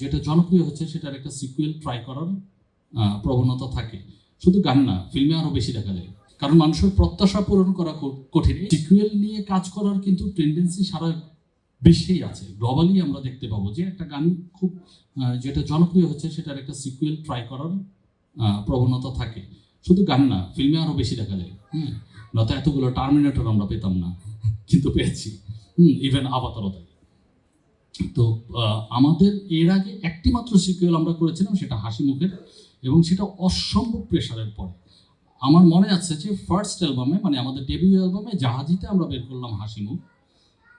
যেটা জনপ্রিয় হচ্ছে সেটার একটা সিকুয়েল ট্রাই করার প্রবণতা থাকে। শুধু গান না ফিল্মে আরও বেশি দেখা যায়। কারণ মানুষের প্রত্যাশা পূরণ করা কঠিন। সিকুয়েল নিয়ে কাজ করার কিন্তু টেন্ডেন্সি সারা বিশ্বেই আছে। গ্লোবালি আমরা দেখতে পাবো যে একটা গান খুব যেটা জনপ্রিয় হচ্ছে সেটার একটা সিকুয়েল ট্রাই করার প্রবণতা থাকে। শুধু গান না ফিল্মে আরও বেশি দেখা যায়। হ্যাঁ নয়তো এতগুলো টার্মিনেটর আমরা পেতাম না, কিন্তু পেয়েছি। হুম ইভেন আবাতারও তাই। তো আমাদের এর আগে একটি মাত্র সিকুয়েল আমরা করেছিলাম, সেটা হাসি মুখের, এবং সেটা অসম্ভব প্রেশারের পরে। আমার মনে আছে যে ফার্স্ট অ্যালবামে মানে আমাদের ডেবিউ অ্যালবামে জাহাজিতে আমরা বের করলাম হাসি মুখ,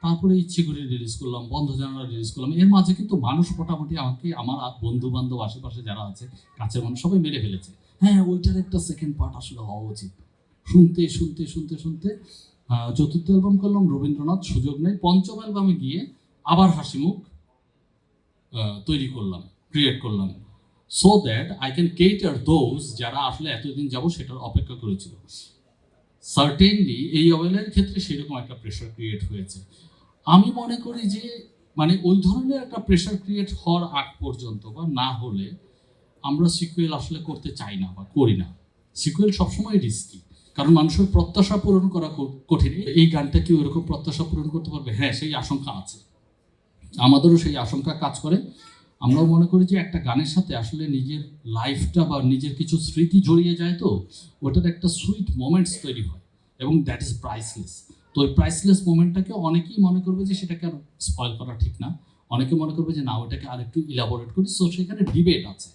তারপরে ইচ্ছে করে রিলিজ করলাম, বন্ধ জানালা রিলিজ করলাম। এর মাঝে কিন্তু মানুষ মোটামুটি আমাকে, আমার বন্ধু বান্ধব আশেপাশে যারা আছে, কাছের মানুষ, সবাই মেরে ফেলেছে। হ্যাঁ ওইটার একটা সেকেন্ড পার্ট আসলে হওয়া উচিত। শুনতে শুনতে শুনতে শুনতে চতুর্থ অ্যালবাম করলাম, রবীন্দ্রনাথ, সুযোগ নেই। পঞ্চম অ্যালবামে গিয়ে আবার হাসি মুখ তৈরি করলাম ক্রিয়েট করলাম। So that I can cater those যারা আসলে এতদিন যাব সেটার অপেক্ষা করেছিল। সার্টেনলি এই অয়েলের ক্ষেত্রে সেরকম একটা প্রেশার ক্রিয়েট হয়েছে। আমি মনে করি যে মানে ওই ধরনের একটা প্রেশার ক্রিয়েট হওয়ার আগ পর্যন্ত বা না হলে আমরা সিকুয়েল আসলে করতে চাই না বা করি না। সিকুয়েল সবসময় রিস্কি কারণ মানুষের প্রত্যাশা পূরণ করা কঠিন। এই গানটা কি ওইরকম প্রত্যাশা পূরণ করতে পারবে? হ্যাঁ সেই আশঙ্কা আছে। আমাদেরও সেই আশঙ্কা কাজ করে। আমরাও মনে করি যে একটা গানের সাথে আসলে নিজের লাইফটা বা নিজের কিছু স্মৃতি জড়িয়ে যায় তো, ওটার একটা সুইট মোমেন্টস তৈরি হয় এবং দ্যাট ইজ প্রাইসলেস তো ওই প্রাইসলেস মোমেন্টটাকে অনেকেই মনে করবে যে সেটাকে আর স্পয়েল করা ঠিক না। অনেকে মনে করবে যে না, ওটাকে আর একটু ইলাবোরেট করি। সো সেখানে ডিবেট আছে।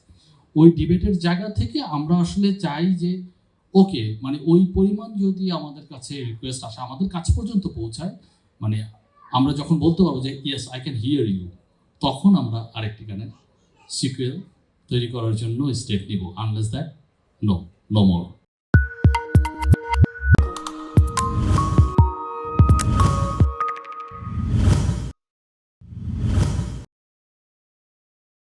ওই ডিবেটের জায়গা থেকে আমরা আসলে চাই যে ওকে মানে ওই পরিমাণ যদি আমাদের কাছে রিকোয়েস্ট আসে, আমাদের কাছ পর্যন্ত পৌঁছায় মানে আমরা যখন বলতে পারব যে yes I can hear you তখন আমরা আরেকটি গানের সিকুয়েল তৈরি করার জন্য স্টেপ নিব unless that no no more